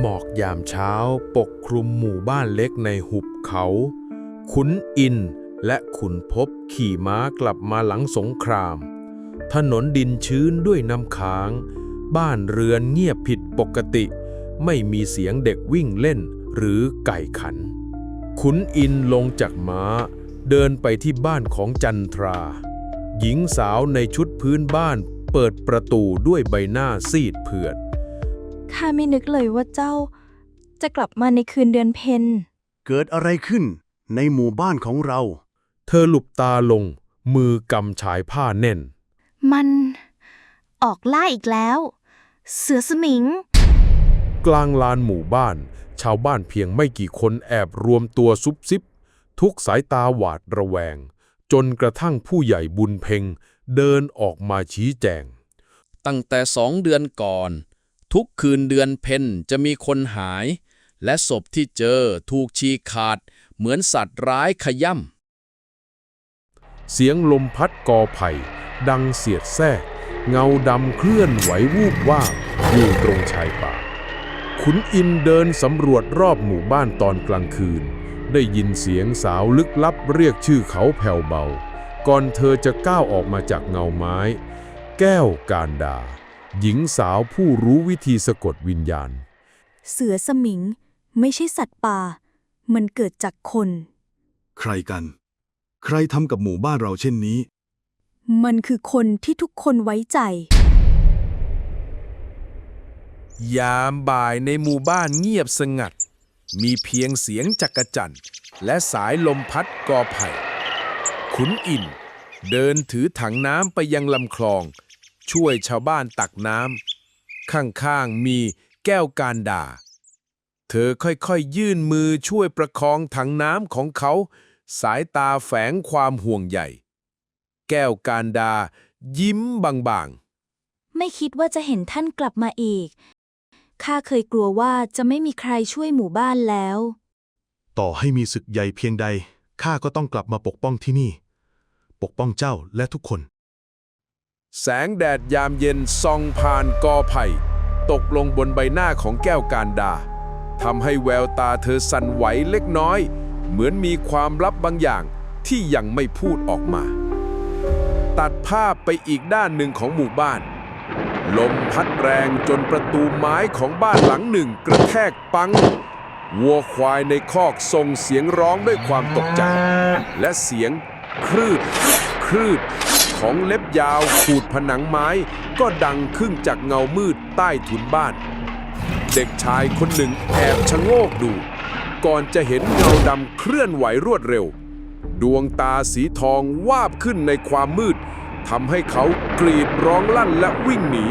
หมอกยามเช้าปกคลุมหมู่บ้านเล็กในหุบเขา ขุนอินและขุนพบขี่ม้ากลับมาหลังสงคราม ถนนดินชื้นด้วยน้ำค้าง บ้านเรือนเงียบผิดปกติ ไม่มีเสียงเด็กวิ่งเล่นหรือไก่ขัน ขุนอินลงจากม้า เดินไปที่บ้านของจันทรา หญิงสาวในชุดพื้นบ้านเปิดประตูด้วยใบหน้าซีดเผือด ข้าไม่นึกเลยว่าเจ้า จะกลับมาในคืนเดือนเพ็ญเกิดอะไรขึ้นในหมู่บ้านของเรา เธอหลุบตาลง มือกำชายผ้าแน่น มันออกล่าอีกแล้ว เสือสมิง กลางลานหมู่บ้าน ชาวบ้านเพียงไม่กี่คนแอบรวมตัวซุบซิบ ทุกสายตาหวาดระแวง จนกระทั่งผู้ใหญ่บุญเพ็งเดินออกมาชี้แจง ตั้งแต่สองเดือนก่อน ทุกคืนเดือนเพ็ญจะมีคนหาย และศพที่เจอถูกฉีกขาด เหมือนสัตว์ร้ายขย่ำ เสียงลมพัดกอไผ่ ดังเสียดแทรก เงาดำเคลื่อนไหววูบว่าอยู่ตรงชายป่า ขุนอินเดินสำรวจรอบหมู่บ้านตอนกลางคืน ได้ยินเสียงสาวลึกลับเรียกชื่อเขาแผ่วเบา ก่อนเธอจะก้าวออกมาจากเงาไม้ แก้วการดา หญิงสาวผู้รู้วิธีสะกดวิญญาณ เสือสมิง ไม่ใช่สัตว์ป่า มันเกิดจากคน ใครกัน ใครทำกับหมู่บ้านเราเช่นนี้ มันคือคนที่ทุกคนไว้ใจ ยามบ่ายในหมู่บ้านเงียบสงัด มีเพียงเสียงจักรจั่นและสายลมพัดกอไผ่ ขุนอิน เดินถือถังน้ำไปยังลำคลอง ช่วยชาวบ้านตักน้ำข้างๆมีแก้วการดาเธอค่อยๆยื่นมือช่วยประคองถังน้ำของเขา สายตาแฝงความห่วงใยแก้วการดา ยิ้มบางๆ ไม่คิดว่าจะเห็นท่านกลับมาอีก ข้าเคยกลัวว่าจะไม่มีใครช่วยหมู่บ้านแล้ว ต่อให้มีศึกใหญ่เพียงใด ข้าก็ต้องกลับมาปกป้องที่นี่ ปกป้องเจ้าและทุกคน แสงแดดยามเย็นส่องผ่านกอไผ่ ตกลงบนใบหน้าของแก้วการดาทำให้แววตาเธอสั่นไหวเล็กน้อย เหมือนมีความลับบางอย่างที่ยังไม่พูดออกมา ตัดภาพไปอีกด้านหนึ่งของหมู่บ้าน ลมพัดแรงจนประตูไม้ของบ้านหลังหนึ่งกระแทกปัง วัวควายในคอกส่งเสียงร้องด้วยความตกใจ และเสียงครืดครืด ของเล็บยาวขูดผนังไม้ ก็ดังขึ้นจากเงามืดใต้ถุนบ้าน เด็กชายคนหนึ่งแอบชะโงกดู ก่อนจะเห็นเงาดำเคลื่อนไหวรวดเร็ว ดวงตาสีทองวาบขึ้นในความมืดทำให้เขากรีดร้องลั่นและวิ่งหนี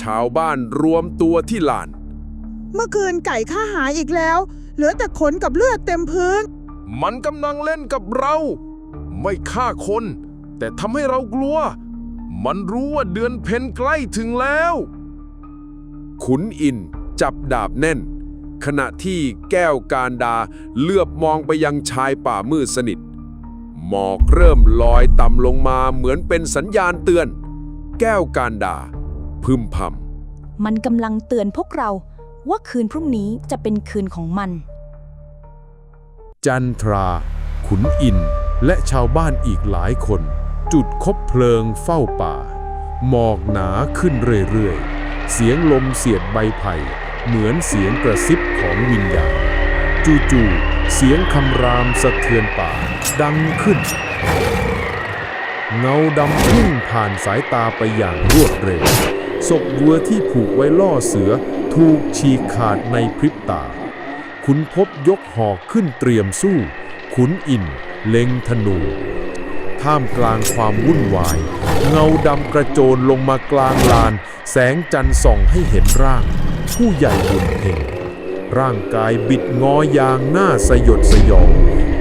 ชาวบ้านรวมตัวที่ลาน เมื่อคืนไก่ข้าหายอีกแล้ว เหลือแต่ขนกับเลือดเต็มพื้น มันกำลังเล่นกับเรา ไม่ฆ่าคน แต่ทำให้เรากลัว มันรู้ว่าเดือนเพ็ญใกล้ถึงแล้ว ขุนอินจับดาบแน่น ขณะที่แก้วการดาเลือบมองไปยังชายป่ามืดสนิท หมอกเริ่มลอยต่ำลงมาเหมือนเป็นสัญญาณเตือน แก้วการดา พึมพำมันกำลังเตือนพวกเราว่าคืนพรุ่งนี้จะเป็นคืนของมัน จันทรา ขุนอินและชาวบ้านอีกหลายคน จุดคบเพลิงเฝ้าป่า หมอกหนาขึ้นเรื่อยๆ เสียงลมเสียดใบไผ่ เหมือนเสียงกระซิบของวิญญาณ จู่ๆ เสียงคำรามสะเทือนป่า ดังขึ้น เงาดำพุ่งผ่านสายตาไปอย่างรวดเร็วศพวัวที่ผูกไว้ล่อเสือถูกฉีกขาดในพริบตา ขุนพบยกหอกขึ้นเตรียมสู้ ขุนอินเล็งธนู ท่ามกลางความวุ่นวาย เงาดำกระโจนลงมากลางลาน แสงจันทร์ส่องให้เห็นร่าง ผู้ใหญ่บุญเพ่งร่างกายบิดงอยางหน้าสยดสยอง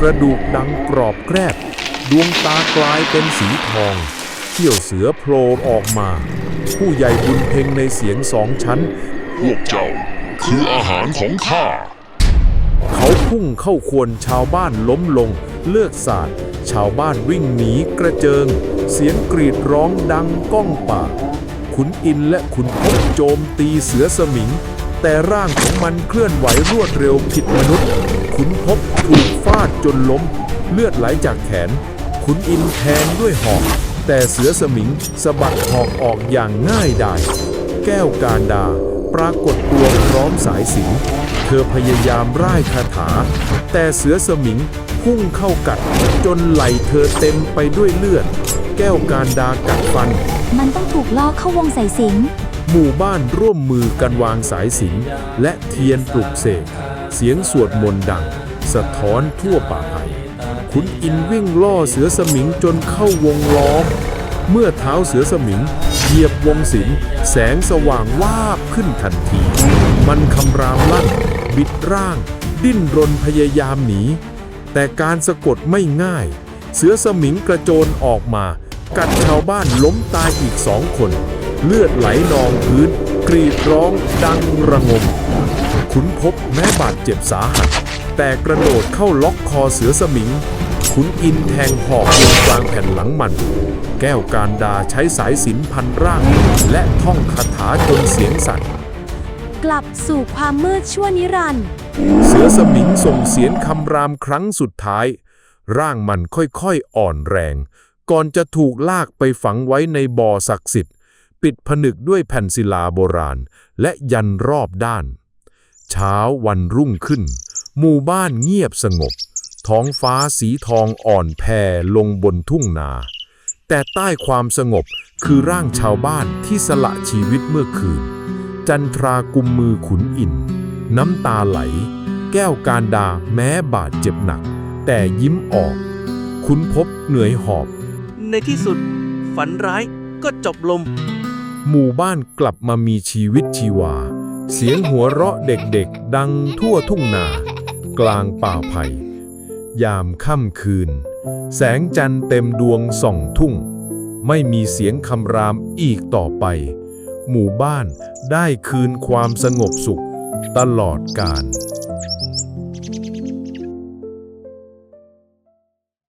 กระดูกดังกรอบแกรบ ดวงตากลายเป็นสีทองเขี้ยวเสือโผล่ออกมา ผู้ใหญ่บุญเพ่งในเสียงสองชั้น พวกเจ้าคืออาหารของข้า เขาพุ่งเข้าควนชาวบ้านล้มลงเลือดสาด ชาวบ้านวิ่งหนีกระเจิง เสียงกรีดร้องดังก้องป่า ขุนอินและขุนพบโจมตีเสือสมิง แต่ร่างของมันเคลื่อนไหวรวดเร็วผิดมนุษย์ ขุนพบถูกฟาดจนล้ม เลือดไหลจากแขน ขุนอินแทงด้วยหอก แต่เสือสมิงสะบัดหอกออกอย่างง่ายดาย แก้วการดา ปรากฏตัวพร้อมสายสิญจน เธอพยายามร่ายคาถา แต่เสือสมิงพุ่งเข้ากัด จนไหลเธอเต็มไปด้วยเลือด แก้วการดากัดฟัน มันต้องถูกล่อเข้าวงสายสิง หมู่บ้านร่วมมือกันวางสายสิญจนและเทียนปลุกเสก เสียงสวดมนต์ดัง สะท้อนทั่วป่าไผ่ขุนอินวิ่งล่อเสือสมิงจนเข้าวงล้อม เมื่อเท้าเสือสมิงเหยียบวงศิลแสงสว่างวาบขึ้นทันที มันคำรามลั่น บิดร่าง ดิ้นรนพยายามหนี แต่การสะกดไม่ง่าย เสือสมิงกระโจนออกมา กัดชาวบ้านล้มตายอีกสองคน เลือดไหลนองพื้น กรีดร้องดังระงม ขุนพบแม้บาดเจ็บสาหัส แต่กระโดดเข้าล็อกคอเสือสมิงขุนอินแทงหอกลงกลางแผ่นหลังมัน แก้วการดาใช้สายสินพันร่าง และท่องคาถาจนเสียงสั่น ลับสู่ความมืดชั่วนิรันดร์ เสือสมิงส่งเสียงคำรามครั้งสุดท้าย ร่างมันค่อยๆอ่อนแรง ก่อนจะถูกลากไปฝังไว้ในบ่อศักดิ์สิทธิ์ ปิดผนึกด้วยแผ่นศิลาโบราณ และยันรอบด้าน เช้าวันรุ่งขึ้น หมู่บ้านเงียบสงบ ท้องฟ้าสีทองอ่อนแผ่ลงบนทุ่งนา แต่ใต้ความสงบคือร่างชาวบ้านที่สละชีวิตเมื่อคืน จันทรากุมมือขุนอิน น้ำตาไหล แก้วการดาแม้บาดเจ็บหนัก แต่ยิ้มออกขุนพบเหนื่อยหอบ ในที่สุด ฝันร้ายก็จบลง หมู่บ้านกลับมามีชีวิตชีวา เสียงหัวเราะเด็กๆ ดังทั่วทุ่งนา กลางป่าไผ่ ยามค่ำคืน แสงจันทร์เต็มดวงส่องทุ่ง ไม่มีเสียงคำรามอีกต่อไป หมู่บ้านได้คืนความสงบสุขตลอดกาล